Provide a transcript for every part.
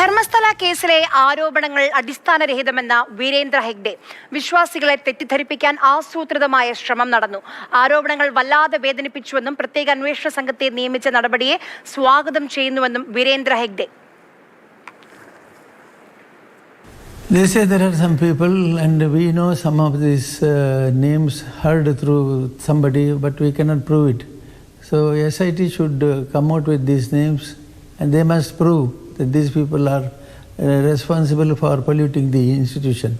ധർമ്മസ്ഥല കേസിലെ ആരോപണങ്ങൾ അടിസ്ഥാനരഹിതമെന്ന വീരേന്ദ്ര ഹെഗ്ഡെ വിശ്വാസികളെ തെറ്റിദ്ധരിപ്പിക്കാൻ ആസൂത്രിതമായ ശ്രമം നടന്നു ആരോപണങ്ങൾ വല്ലാതെ വേദനിപ്പിച്ചുവെന്നും പ്രത്യേക അന്വേഷണ സംഘത്തെ നിയമിച്ച നടപടിയെ സ്വാഗതം ചെയ്യുന്നുവെന്നും Veerendra Heggade They say there are some people, and we know some of these uh, names heard through somebody, but we cannot prove it. So SIT should uh, come out with these names, and they must prove that these people are uh, responsible for polluting the institution.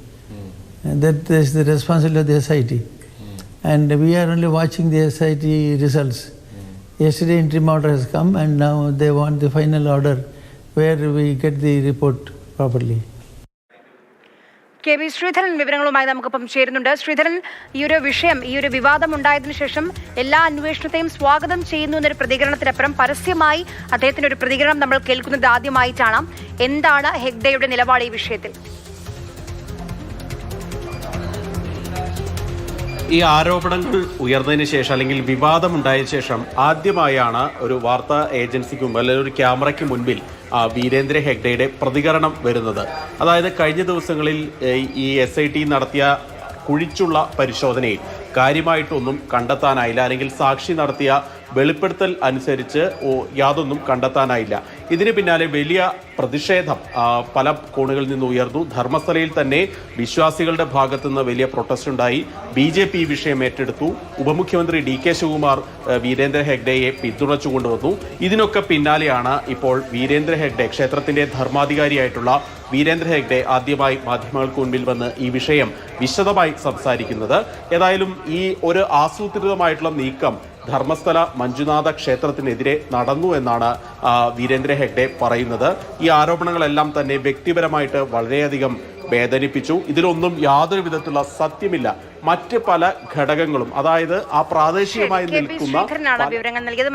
And that is the responsibility of the SIT. Hmm. And we are only watching the SIT results. Hmm. Yesterday, interim order has come, and now they want the final order where we get the report properly. K V Sreedharan വിവരങ്ങളുമായി നമുക്കിപ്പം ചേരുന്നുണ്ട്. ശ്രീധരൻ ഈ ഒരു വിഷയം ഈ ഒരു വിവാദം ഉണ്ടായതിനു ശേഷം എല്ലാ അന്വേഷണത്തെയും സ്വാഗതം ചെയ്യുന്നു എന്നൊരു പ്രതികരണത്തിനപ്പുറം പരസ്യമായി അദ്ദേഹത്തിന്റെ ഒരു പ്രതികരണം നമ്മൾ കേൾക്കുന്നത് ആദ്യമായിട്ടാണ്. എന്താണ് ഹെഗ്ഡയുടെ നിലപാട് ഈ വിഷയത്തിൽ? ഈ ആരോപണങ്ങൾ ഉയർന്നതിന് ശേഷം അല്ലെങ്കിൽ വിവാദമുണ്ടായ ശേഷം ആദ്യമായാണ് ഒരു വാർത്താ ഏജൻസിക്ക് മുമ്പ് അല്ലെങ്കിൽ ഒരു ക്യാമറയ്ക്ക് മുൻപിൽ വീരേന്ദ്ര ഹെഗ്ഡയുടെ പ്രതികരണം വരുന്നത്. അതായത് കഴിഞ്ഞ ദിവസങ്ങളിൽ ഈ എസ് ഐ ടി നടത്തിയ കുഴിച്ചുള്ള പരിശോധനയിൽ കാര്യമായിട്ടൊന്നും കണ്ടെത്താനായില്ല. അല്ലെങ്കിൽ സാക്ഷി നടത്തിയ വെളിപ്പെടുത്തൽ അനുസരിച്ച് യാതൊന്നും കണ്ടെത്താനായില്ല. ഇതിന് പിന്നാലെ വലിയ പ്രതിഷേധം പല കോണുകളിൽ നിന്ന് ഉയർന്നു. ധർമ്മസ്ഥലയിൽ തന്നെ വിശ്വാസികളുടെ ഭാഗത്തു നിന്ന് വലിയ പ്രൊട്ടസ്റ്റ് ഉണ്ടായി. ബി ജെ പി വിഷയം ഏറ്റെടുത്തു. ഉപമുഖ്യമന്ത്രി ഡി കെ ശിവകുമാർ വീരേന്ദ്ര ഹെഗ്ഡെയെ പിന്തുണച്ചു കൊണ്ടുവന്നു. ഇതിനൊക്കെ പിന്നാലെയാണ് ഇപ്പോൾ വീരേന്ദ്ര ഹെഗ്ഡെ ക്ഷേത്രത്തിന്റെ ധർമാധികാരിയായിട്ടുള്ള വീരേന്ദ്ര ഹെഗ്ഡെ ആദ്യമായി മാധ്യമങ്ങൾക്ക് മുൻപിൽ വന്ന് ഈ വിഷയം വിശദമായി സംസാരിക്കുന്നത്. ഏതായാലും ഈ ഒരു ആസൂത്രിതമായിട്ടുള്ള നീക്കം ധർമ്മസ്ഥല മഞ്ജുനാഥ ക്ഷേത്രത്തിനെതിരെ നടന്നു എന്നാണ് വീരേന്ദ്ര ഹെഗ്ഡെ പറയുന്നത്. ഈ ആരോപണങ്ങളെല്ലാം തന്നെ വ്യക്തിപരമായിട്ട് വളരെയധികം വേദനിപ്പിച്ചു. ഇതിലൊന്നും യാതൊരു വിധത്തിലുള്ള സത്യമില്ല. മറ്റ് പല ഘടകങ്ങളും അതായത് ആ പ്രാദേശികമായി നിൽക്കുന്ന വിവരങ്ങൾ നൽകിയത്.